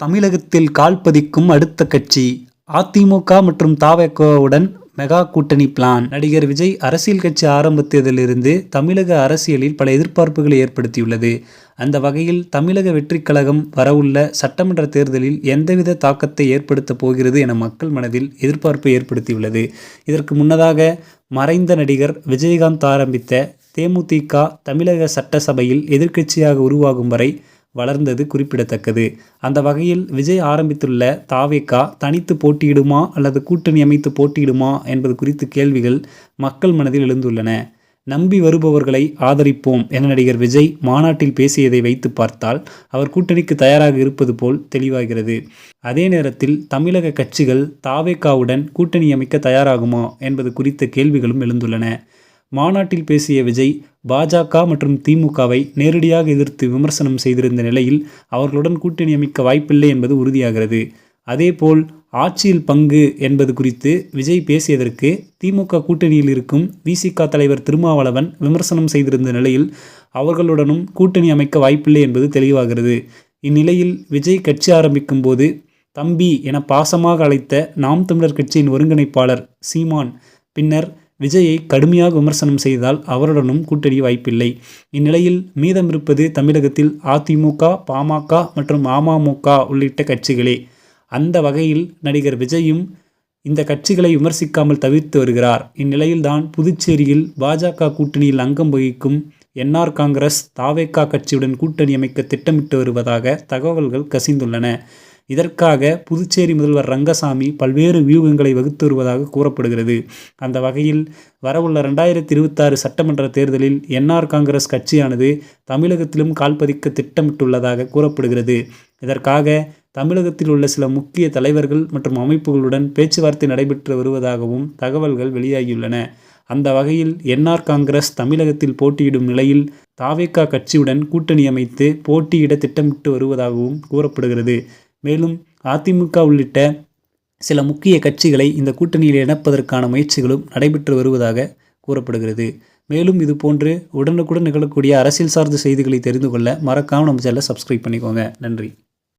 தமிழகத்தில் கால் பதிக்கும் அடுத்த கட்சி அதிமுக மற்றும் தாவேகோவுடன் மெகா கூட்டணி பிளான் நடிகர் விஜய் அரசியல் கட்சி ஆரம்பித்ததிலிருந்து தமிழக அரசியலில் பல எதிர்பார்ப்புகளை ஏற்படுத்தியுள்ளது. அந்த வகையில் தமிழக வெற்றிக் கழகம் வரவுள்ள சட்டமன்ற தேர்தலில் எந்தவித தாக்கத்தை ஏற்படுத்தப் போகிறது என மக்கள் மனதில் எதிர்பார்ப்பை ஏற்படுத்தியுள்ளது. இதற்கு முன்னதாக மறைந்த நடிகர் விஜயகாந்த் ஆரம்பித்த தேமுதிக தமிழக சட்டசபையில் எதிர்க்கட்சியாக உருவாகும் வரை வளர்ந்தது குறிப்பிடத்தக்கது. அந்த வகையில் விஜய் ஆரம்பித்துள்ள தாவேக்கா தனித்து போட்டியிடுமா அல்லது கூட்டணி அமைத்து போட்டியிடுமா என்பது குறித்து கேள்விகள் மக்கள் மனதில் எழுந்துள்ளன. நம்பி வருபவர்களை ஆதரிப்போம் என நடிகர் விஜய் மாநாட்டில் பேசியதை வைத்து பார்த்தால் அவர் கூட்டணிக்கு தயாராக இருப்பது போல் தெளிவாகிறது. அதே நேரத்தில் தமிழக கட்சிகள் தாவேகாவுடன் கூட்டணி அமைக்க தயாராகுமா என்பது குறித்த கேள்விகளும் எழுந்துள்ளன. மாநாட்டில் பேசிய விஜய் பாஜக மற்றும் திமுகவை நேரடியாக எதிர்த்து விமர்சனம் செய்திருந்த நிலையில் அவர்களுடன் கூட்டணி அமைக்க வாய்ப்பில்லை என்பது உறுதியாகிறது. அதேபோல் ஆட்சியில் பங்கு என்பது குறித்து விஜய் பேசியதற்கு திமுக கூட்டணியில் இருக்கும் விசிக தலைவர் திருமாவளவன் விமர்சனம் செய்திருந்த நிலையில் அவர்களுடனும் கூட்டணி அமைக்க வாய்ப்பில்லை என்பது தெளிவாகிறது. இந்நிலையில் விஜய் கட்சி ஆரம்பிக்கும் போது தம்பி என பாசமாக அழைத்த நாம் தமிழர் கட்சியின் ஒருங்கிணைப்பாளர் சீமான் பின்னர் விஜயை கடுமையாக விமர்சனம் செய்தால் அவருடனும் கூட்டணி வாய்ப்பில்லை. இந்நிலையில் மீதமிருப்பது தமிழகத்தில் அதிமுக பாமக மற்றும் அமமுக உள்ளிட்ட கட்சிகளே. அந்த வகையில் நடிகர் விஜயும் இந்த கட்சிகளை விமர்சிக்காமல் தவிர்த்து வருகிறார். இந்நிலையில்தான் புதுச்சேரியில் பாஜக கூட்டணியில் அங்கம் வகிக்கும் என்ஆர் காங்கிரஸ் தாவேக்கா கட்சியுடன் கூட்டணி அமைக்க திட்டமிட்டு வருவதாக தகவல்கள் கசிந்துள்ளன. இதற்காக புதுச்சேரி முதல்வர் ரங்கசாமி பல்வேறு வியூகங்களை வகுத்து வருவதாக கூறப்படுகிறது. அந்த வகையில் வரவுள்ள ரெண்டாயிரத்தி இருபத்தாறு சட்டமன்ற தேர்தலில் என்ஆர் காங்கிரஸ் கட்சியானது தமிழகத்திலும் கால்பதிக்க திட்டமிட்டுள்ளதாக கூறப்படுகிறது. இதற்காக தமிழகத்தில் உள்ள சில முக்கிய தலைவர்கள் மற்றும் அமைப்புகளுடன் பேச்சுவார்த்தை நடைபெற்று வருவதாகவும் தகவல்கள் வெளியாகியுள்ளன. அந்த வகையில் என்ஆர் காங்கிரஸ் தமிழகத்தில் போட்டியிடும் நிலையில் தாவேக்கா கட்சியுடன் கூட்டணி அமைத்து போட்டியிட திட்டமிட்டு வருவதாகவும் கூறப்படுகிறது. மேலும் அதிமுக உள்ளிட்ட சில முக்கிய கட்சிகளை இந்த கூட்டணியில் இணைப்பதற்கான முயற்சிகளும் நடைபெற்று வருவதாக கூறப்படுகிறது. மேலும் இது போன்று உடனுக்குடன் நிகழக்கூடிய அரசியல் சார்ந்த செய்திகளை தெரிந்து கொள்ள மறக்காமல் நம்ம சேனலை சப்ஸ்கிரைப் பண்ணிக்கோங்க. நன்றி.